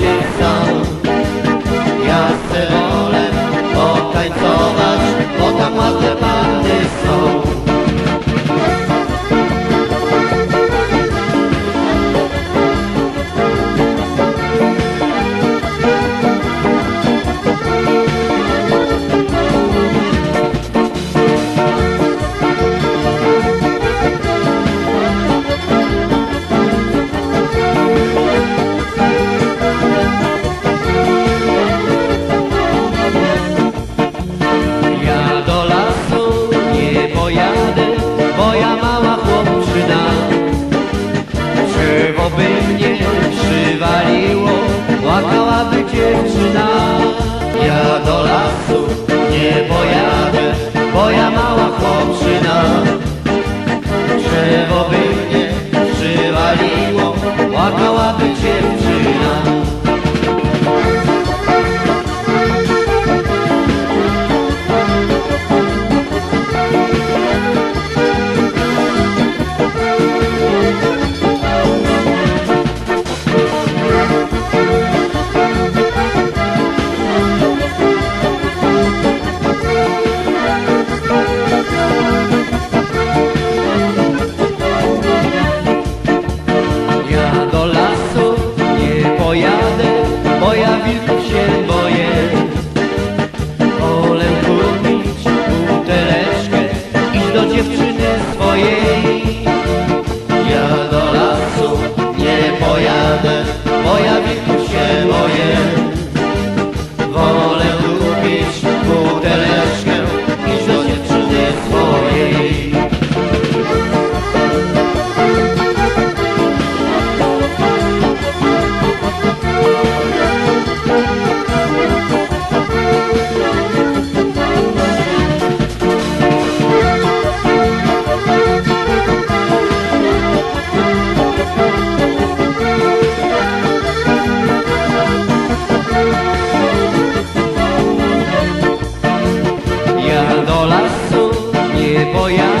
się chcą. Ja chcę wolę potańcować, bo tam ładne panny są. Płakałaby dziewczyna. Ja do lasu nie pojadę, moja mała дівчина. voy a